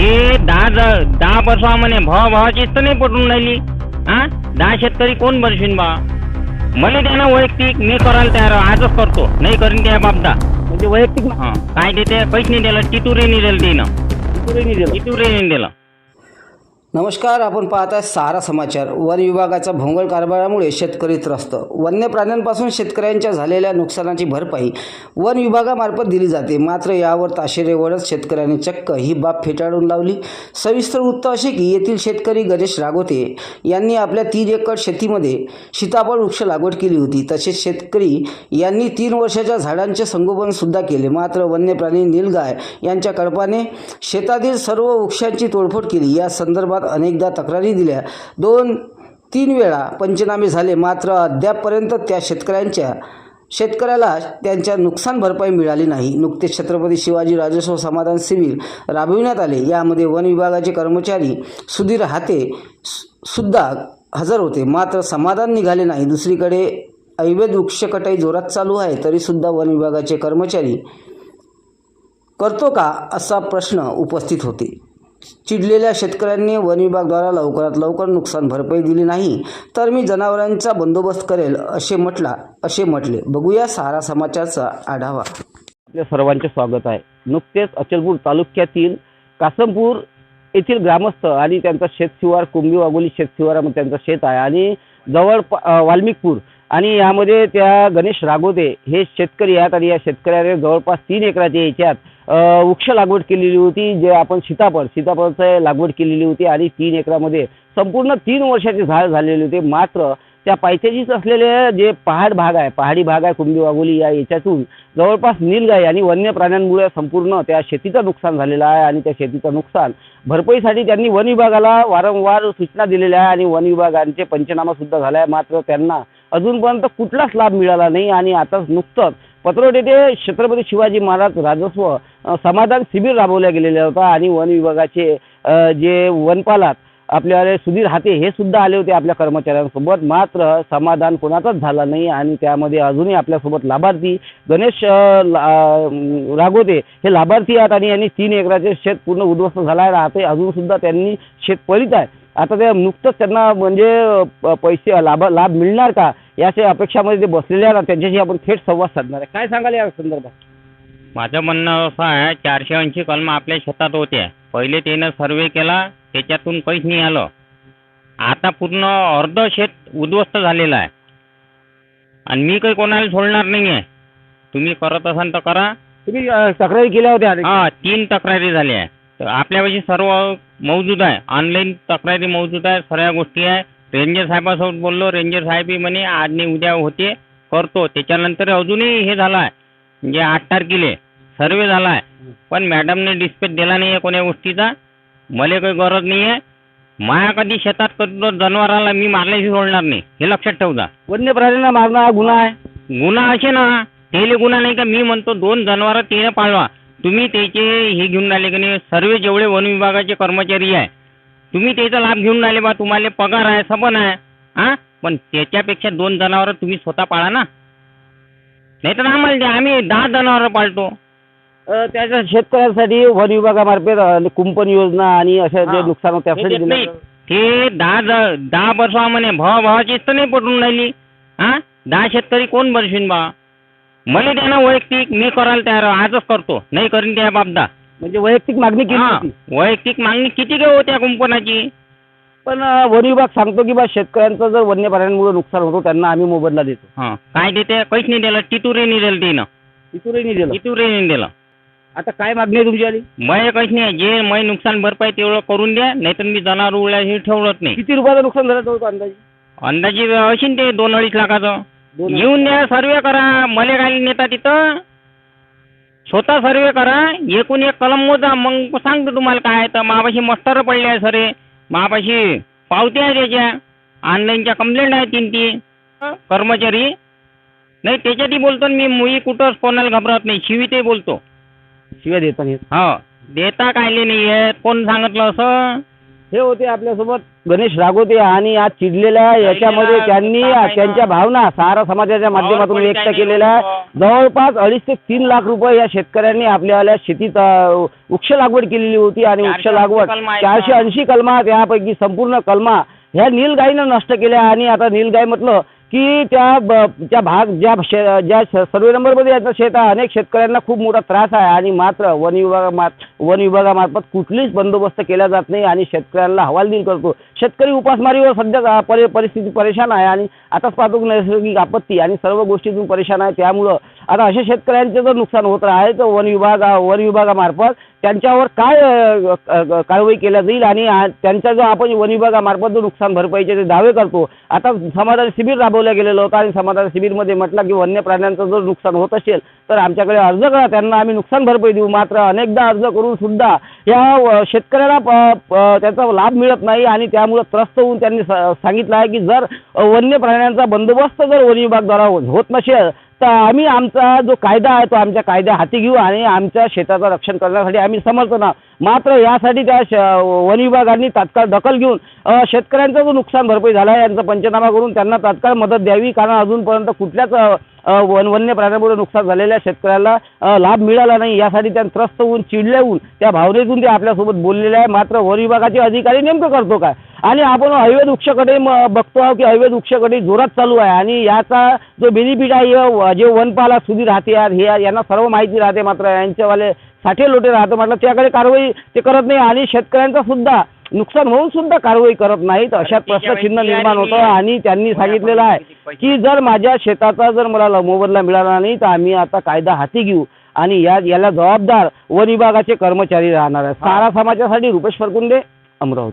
हे दहा दहा बसवा म्हणे भावा भावाचीच तर नाही पटून राहिली. हा? दहा शेतकरी कोण बरशीन बा? मला द्या ना वैयक्तिक मी करायला तयार. आजच करतो. नाही करीन त्या बाबदा. म्हणजे वैयक्तिक हा काय देते? पैसे नाही दिलं टिटुरे नाही दिलं तिनं. नागपूरही नाही दिलं. टिटुरे नाही दिलं. नमस्कार आपण पाहत आहे सारा समाचार. वन विभागाचा भोंगळ कारभारामुळे शेतकरी त्रस्त. वन्य प्राण्यांपासून शेतकऱ्यांच्या झालेल्या नुकसानाची भरपाई वन विभागामार्फत दिली जाते. मात्र यावर ताशेरे शेतकऱ्यांनी चक्क ही बाब फेटाळून लावली. सविस्तर वृत्त असे की येथील शेतकरी गणेश रागोते यांनी आपल्या तीन एकर शेतीमध्ये सीताफळ वृक्ष लागवड केली होती. तसेच शेतकरी यांनी तीन वर्षाच्या झाडांचे संगोपनसुद्धा केले. मात्र वन्य प्राणी नीलगाय यांच्या कळपाने शेतातील सर्व वृक्षांची तोडफोड केली. या संदर्भात अनेकदा तक्रारी दिल्या. दोन तीन वेळा पंचनामे झाले. मात्र अद्यापपर्यंत त्या शेतकऱ्यांच्या शेतकऱ्याला त्यांच्या नुकसान भरपाई मिळाली नाही. नुकतेच छत्रपती शिवाजी राजस्व समाधान शिबिर राबविण्यात आले. यामध्ये वन विभागाचे कर्मचारी सुधीर हाते सु- सुद्धा हजर होते. मात्र समाधान निघाले नाही. दुसरीकडे अवैध वृक्षकटाई जोरात चालू आहे तरीसुद्धा वन विभागाचे कर्मचारी करतो का असा प्रश्न उपस्थित होते. चिडलेल्या शेतकऱ्यांनी वन विभागद्वारा लवकरात लवकर नुकसान भरपाई दिली नाही तर मी जनावरांचा बंदोबस्त करेल असे म्हटला असे म्हटले. बघूया सहारा समाचारचा आढावा. आपल्या सर्वांचे स्वागत आहे. नुकतेच अचलपूर तालुक्यातील कासमपूर येथील ग्रामस्थ आणि त्यांचा शेतशिवार कुंभी वाघोली शेतशिवारामध्ये त्यांचं शेत आहे आणि जवळ वाल्मिकपूर आणि यामध्ये त्या गणेश रागोदे हे शेतकरी आहेत आणि या शेतकऱ्याने जवळपास तीन एकराच्या याच्यात वृक्ष लागवड केलेली होती जे आपण सीताफळ सीताफळचं लागवड केलेली होती आणि तीन एकरामध्ये संपूर्ण तीन वर्षाचे झाड झालेले होते. मात्र त्या पायथ्याशीच असलेले जे पहाड भाग आहे पहाडी भाग आहे कुंभी वाघोली या याच्यातून जवळपास नीलगाई आणि वन्य प्राण्यांमुळे संपूर्ण त्या शेतीचं नुकसान झालेलं आहे आणि त्या शेतीचं नुकसान भरपाईसाठी त्यांनी वन विभागाला वारंवार सूचना दिलेल्या आहे आणि वन विभागांचे पंचनामा सुद्धा झाला आहे मात्र त्यांना अजूनपर्यंत कुठलाच लाभ मिळाला नाही आणि आताच नुकतंच पत्रोड येथे छत्रपती शिवाजी महाराज राजस्व समाधान शिबिर राबवल्या गेलेलं होतं आणि वन विभागाचे जे वनपालात आपल्याला सुधीर हाते हे सुद्धा आले होते आपल्या कर्मचाऱ्यांसोबत. मात्र समाधान कोणाचाच झालं नाही आणि त्यामध्ये अजूनही आपल्यासोबत लाभार्थी गणेश रागोते हे लाभार्थी आहेत आणि यांनी तीन एकराचे शेत पूर्ण उद्ध्वस्त झाला आहे. राहते अजून सुद्धा त्यांनी शेत पडित आहे. आता ते नुकतंच त्यांना म्हणजे पैसे लाभ लाभ मिळणार का? याच्या अपेक्षामध्ये ते बसलेले आहेत आणि त्यांच्याशी आपण थेट संवाद साधणार आहे. काय सांगाल या संदर्भात? माझं म्हणणं असं आहे चारशे ऐंशी कलम आपल्या शेतात होते. पहिले त्यानं सर्वे केला त्याच्यातून काहीच नाही आलं. आता पूर्ण अर्ध शेत उद्ध्वस्त झालेलं आहे. आणि मी काही कोणाला सोडणार नाही आहे तुम्ही करत असाल तर करा. तुम्ही अ, तक्रारी केल्या होत्या हा तीन तक्रारी झाल्या. आहे आपल्यापाशी सर्व मौजूद आहे. ऑनलाईन तक्रारी मौजूद आहे. सर्व गोष्टी आहे. रेंजर साहेबासोबत बोललो. रेंजर साहेबही म्हणे आज नाही उद्या होते करतो. त्याच्यानंतर अजूनही हे झालं आहे. म्हणजे आठ तारखेले सर्वे झाला आहे. पण मॅडमने डिस्पॅच दिला नाही आहे कोण्या गोष्टीचा. मला काही गरज नाही आहे माया कधी शेतात करतो जनावराला मी मारल्याशी सोडणार नाही. हे लक्षात ठेवता वन्य प्राण्यांना मारणं हा गुन्हा आहे. गुन्हा असे ना. तेले गुन्हा नाही का मी म्हणतो दोन जनावरं तिने पाळवा. तुम्ही त्याचे हे घेऊन राहिले की नाही? सर्व जेवढे वन विभागाचे कर्मचारी आहे तुम्ही त्याचा लाभ घेऊन राहिले बा. तुम्हाला पगार आहे सबन आहे. हा? पण त्याच्यापेक्षा दोन जनावरं तुम्ही स्वतः पाळा ना. नाही तर आम्हाला द्या. आम्ही दहा जनावरं पाळतो. अ, त्याच्या शेतकऱ्यांसाठी वन विभागामार्फत अ, कुंपण योजना आणि अशा जे हा. नुकसान होते हे त्यासाठी देत नाही. देण्यात- ते दहा ज- दहा बसवा म्हणे भावा भावाचीच तर नाही पटून राहिली. हा? दहा शेतकरी कोण बरशीन बा? मला द्या ना वैयक्तिक मी करायला तयार आहे. आजच करतो. नाही करीन त्या बाबदा. म्हणजे वैयक्तिक मागणी केली हा, होती. वैयक्तिक मागणी किती काय होत्या कुंपणाची? पण अ, वन विभाग सांगतो की बा शेतकऱ्यांचं जर वन्य प्राण्यांमुळे नुकसान होतो त्यांना आम्ही मोबदला देतो. हा काय देते? काहीच नाही दिलं. नाही दिलं तिनं. इथूनही नाही दिलं. टिटुरे नाही दिलं. आता काय मागणी आहे तुमची आली? मय काहीच नाही. जे मै नुकसान भरपाई तेवढं करून द्या नाहीतर मी जनावर उळ्याशी ठेवलंच नाही. किती रुपयाचं नुकसान झालं होतं अंदाजे? अंदाजे असेल ते दोन अडीच लाखाचं. येऊन द्या सर्वे करा मले काय नेता तिथं. स्वतः सर्वे करा एकूण एक कलम मोजा मग सांगतो तुम्हाला काय तर मापाशी मस्टर पडले आहे सरे. मापाशी पावत्या आहे त्याच्या. ऑनलाईनच्या कंप्लेंट आहे तीन ती. कर्मचारी. नाही त्याच्यातही बोलतो ना मी मुई कुठंच कोणाला घबरत नाही. शिवीतही बोलतो. शिव्या देताना हो. देता कायले नाही आहे कोण सांगितलं असं? हे होते आपल्यासोबत गणेश रागोते आणि आज चिडलेल्या याच्यामध्ये त्यांनी त्यांच्या भावना सहारा समाजाच्या माध्यमातून व्यक्त केलेल्या आहे लोकं- जवळपास अडीच ते तीन लाख रुपये या शेतकऱ्यांनी आपल्या शेतीत वृक्ष लागवड केलेली होती आणि वृक्ष लागवड चारशे. ऐंशी कलमा यापैकी संपूर्ण कलमा ह्या नीलगाईनं नष्ट केल्या आणि आता नीलगाई म्हटलं की त्या ब- त्या भाग ज्या शे- ज्या सर्वे नंबरमध्ये याचं शेत आहे अनेक शेतकऱ्यांना खूप मोठा त्रास आहे आणि मात्र वन विभागामार्फ वन विभागामार्फत कुठलीच बंदोबस्त केला जात नाही आणि शेतकऱ्यांना हवालदिल करतो. शेतकरी उपासमारीवर सध्या परि परिस्थिती परेशान आहे आणि आताच पाहतो नैसर्गिक आपत्ती आणि सर्व गोष्टीतून परेशान आहे. त्यामुळं आता अशा शेतकऱ्यांचं जर नुकसान होत आहे तर वन विभाग वन विभागामार्फत त्यांच्यावर काय कारवाई केल्या जाईल आणि त्यांचा जो आपण वन विभागामार्फत जो नुकसान भरपाईचे ते दावे करतो आता समाधान शिबिर राबवलं गेलेलं होतं आणि समाधान शिबिरमध्ये म्हटलं की वन्य प्राण्यांचं जर नुकसान होत असेल तर आमच्याकडे अर्ज करा त्यांना आम्ही नुकसान भरपाई देऊ. मात्र अनेकदा अर्ज करून सुद्धा या शेतकऱ्याला प- त्याचा लाभ मिळत नाही आणि त्यामुळं त्रस्त होऊन त्यांनी स- सांगितलं आहे की जर वन्य प्राण्यांचा बंदोबस्त जर वन विभागद्वारा होत नसेल तर आम्ही आमचा जो कायदा आहे तो आमच्या कायद्या हाती घेऊ आणि आमच्या शेताचं रक्षण करण्यासाठी आम्ही समर्थन ना. मात्र यासाठी त्या श वन विभागांनी तात्काळ दखल घेऊन अ, शेतकऱ्यांचा जो नुकसान भरपाई झाला आहे यांचा पंचनामा करून त्यांना तात्काळ मदत द्यावी. कारण अजूनपर्यंत कुठल्याच वन वन्य प्राण्यामुळे नुकसान झालेल्या शेतकऱ्याला लाभ मिळाला नाही. यासाठी त्या त्रस्त होऊन चिडले होऊन त्या भावनेतून ते आपल्यासोबत बोललेले आहे मात्र वन विभागाचे अधिकारी नेमकं करतो काय? आणि आपण हायवे वृक्षकडे बघतो आहोत की हायवे वृक्षकडे जोरात चालू आहे. आणि याचा जो बेनिफिट आहे जे वनपाला सुधीर राहते यार हे यांना सर्व माहिती राहते मात्र. यांच्यावाले साठे लोटे राहतं म्हटलं त्याकडे कारवाई ते करत नाही. आणि शेतकऱ्यांचा सुद्धा नुकसान होऊन सुद्धा कारवाई करत नाहीत. अशात प्रश्नचिन्ह निर्माण होतं आणि त्यांनी सांगितलेलं आहे की जर माझ्या शेताचा जर मला मोबदला मिळाला नाही तर आम्ही आता कायदा हाती घेऊ आणि या याला जबाबदार वन विभागाचे कर्मचारी राहणार आहे सारा समाजासाठी रुपेश फरकुंडे अमरावती.